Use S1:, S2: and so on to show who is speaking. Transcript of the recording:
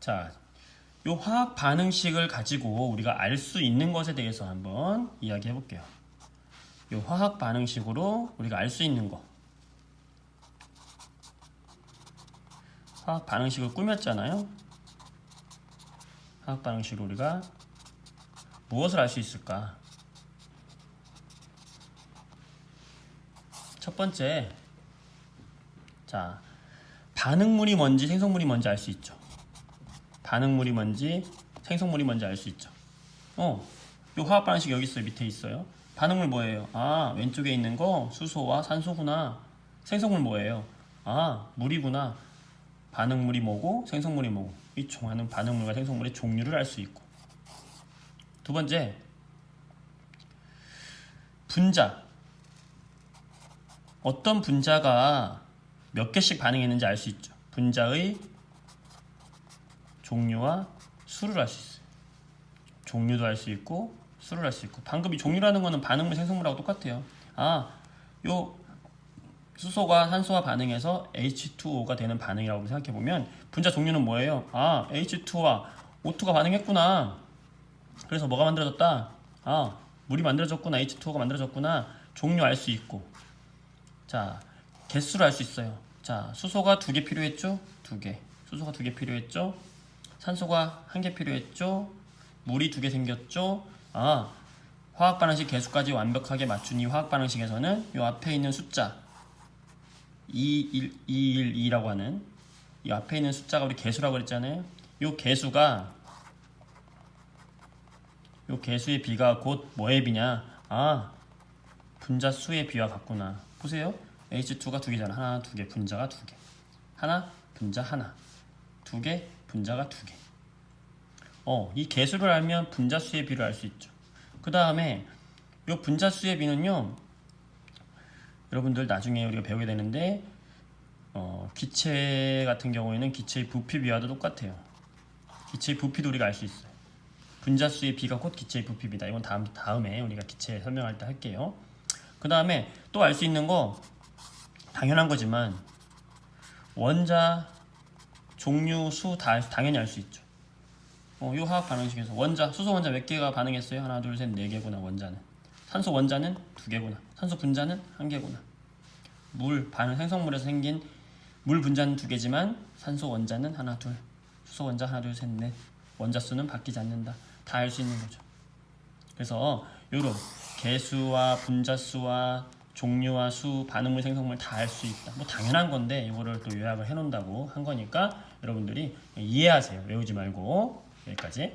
S1: 자, 요 화학 반응식을 가지고 우리가 알 수 있는 것에 대해서 한번 이야기해 볼게요. 요 화학 반응식으로 우리가 알 수 있는 거. 화학 반응식을 꾸몄잖아요. 화학 반응식으로 우리가 무엇을 알 수 있을까? 첫 번째, 자, 반응물이 뭔지 생성물이 뭔지 알 수 있죠. 반응물이 뭔지 생성물이 뭔지 알 수 있죠. 어, 요 화학 반응식 여기 있어요. 밑에 있어요. 반응물 뭐예요? 아, 왼쪽에 있는 거 수소와 산소구나. 생성물 뭐예요? 아, 물이구나. 반응물이 뭐고 생성물이 뭐고 이 종하는 반응물과 생성물의 종류를 알 수 있고 두 번째 분자 어떤 분자가 몇 개씩 반응했는지 알 수 있죠. 분자의 종류와 수를 알 수 있어요. 종류도 알 수 있고 수를 알 수 있고 방금 이 종류라는 거는 반응물 생성물하고 똑같아요. 아, 요 수소가 산소와 반응해서 H2O가 되는 반응이라고 생각해 보면 분자 종류는 뭐예요? 아, H2와 O2가 반응했구나. 그래서 뭐가 만들어졌다? 아, 물이 만들어졌구나. H2O가 만들어졌구나. 종류 알 수 있고. 자, 개수를 알 수 있어요. 자, 수소가 두 개 필요했죠? 두 개. 수소가 두 개 필요했죠? 산소가 한 개 필요했죠? 물이 두 개 생겼죠? 아, 화학 반응식 개수까지 완벽하게 맞춘 이 화학 반응식에서는 이 앞에 있는 숫자 21212라고 하는 이 앞에 있는 숫자가 우리 개수라고 그랬잖아요. 이 개수가 이 개수의 비가 곧 뭐의 비냐? 아, 분자 수의 비와 같구나. 보세요. H2가 두 개잖아. 하나, 두 개. 분자가 두 개. 하나, 분자 하나. 두 개, 분자가 두 개. 어, 이 개수를 알면 분자 수의 비를 알 수 있죠. 그 다음에 이 분자 수의 비는요. 여러분들 나중에 우리가 배우게 되는데 어, 기체 같은 경우에는 기체의 부피 비와도 똑같아요. 기체의 부피도 우리가 알 수 있어요. 분자수의 비가 곧 기체의 부피비다. 이건 다음 다음에 우리가 기체 설명할 때 할게요. 그 다음에 또 알 수 있는 거 당연한 거지만 원자 종류 수 다 당연히 알 수 있죠. 어, 이 화학 반응식에서 원자 수소 원자 몇 개가 반응했어요? 하나, 둘, 셋, 네 개구나 원자는. 산소 원자는 두 개구나. 산소 분자는 한 개구나. 물 반응 생성물에서 생긴 물 분자는 두 개지만 산소 원자는 하나, 둘. 수소 원자 하나, 둘, 셋, 넷. 원자 수는 바뀌지 않는다. 다 알 수 있는 거죠. 그래서 요런 개수와 분자 수와 종류와 수, 반응물, 생성물 다 알 수 있다. 뭐 당연한 건데 이거를 또 요약을 해 놓는다고 한 거니까 여러분들이 이해하세요. 외우지 말고 여기까지.